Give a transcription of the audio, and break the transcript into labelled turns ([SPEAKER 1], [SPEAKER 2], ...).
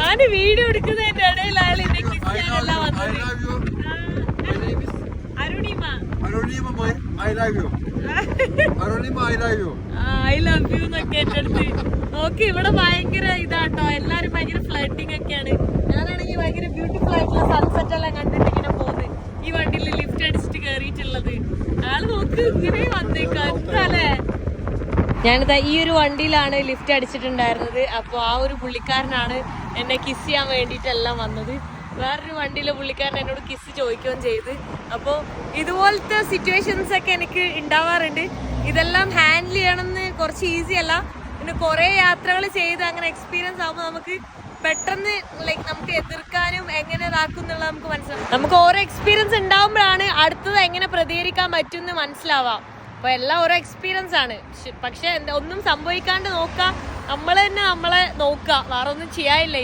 [SPEAKER 1] ഞാൻ വീഡിയോ എടുക്കുന്നതിന്റെ ഇടയിൽ അയാൾ എന്നെ കിസ് ചെയ്യാനല്ല വന്നത്. Arunima.
[SPEAKER 2] My, I love you. Arunima, I love you.
[SPEAKER 1] I love you എന്നൊക്കെ എന്റെ അടുത്ത്. നോക്കി ഇവിടെ ഭയങ്കര ഇതാട്ടോ. എല്ലാരും ഭയങ്കര ഫ്ലൈറ്റിംഗ് ഒക്കെയാണ്. ഞാനാണെങ്കിൽ ഭയങ്കര ബ്യൂട്ടിഫുൾ ആയിട്ടുള്ള സൺസെറ്റ് എല്ലാം കണ്ടിട്ട് ഇങ്ങനെ പോകുന്നത് ഈ വണ്ടിയിൽ ലിഫ്റ്റ് അടിച്ചിട്ട് കയറിയിട്ടുള്ളത് ആൾ നോക്ക് ഇങ്ങനെ വന്നേക്കാം. എന്താലേ ഞാനിതാ ഈ ഒരു വണ്ടിയിലാണ് ലിഫ്റ്റ് അടിച്ചിട്ടുണ്ടായിരുന്നത്. അപ്പോൾ ആ ഒരു പുള്ളിക്കാരനാണ് എന്നെ കിസ് ചെയ്യാൻ വേണ്ടിയിട്ടെല്ലാം വന്നത്. വേറൊരു വണ്ടിയിലെ പുള്ളിക്കാരൻ എന്നോട് കിസ് ചോദിക്കുകയും ചെയ്ത്. അപ്പോൾ ഇതുപോലത്തെ സിറ്റുവേഷൻസ് ഒക്കെ എനിക്ക് ഉണ്ടാവാറുണ്ട്. ഇതെല്ലാം ഹാൻഡിൽ ചെയ്യണമെന്ന് കുറച്ച് ഈസി അല്ല. പിന്നെ കുറേ യാത്രകൾ ചെയ്ത് അങ്ങനെ എക്സ്പീരിയൻസ് ആകുമ്പോൾ നമുക്ക് പെട്ടെന്ന് ലൈക്ക് നമുക്ക് എതിർക്കാനും എങ്ങനെ ഇതാക്കും എന്നുള്ളത് നമുക്ക് മനസ്സിലാവും. നമുക്ക് ഓരോ എക്സ്പീരിയൻസ് ഉണ്ടാകുമ്പോഴാണ് അടുത്തത് എങ്ങനെ പ്രതികരിക്കാൻ പറ്റുമെന്ന് മനസ്സിലാവാം. അപ്പൊ എല്ലാം ഓരോ എക്സ്പീരിയൻസ് ആണ്. പക്ഷെ ഒന്നും സംഭവിക്കാണ്ട് നോക്കാം. നമ്മൾ തന്നെ നമ്മളെ നോക്കുക വേറെ ഒന്നും ചെയ്യാനില്ല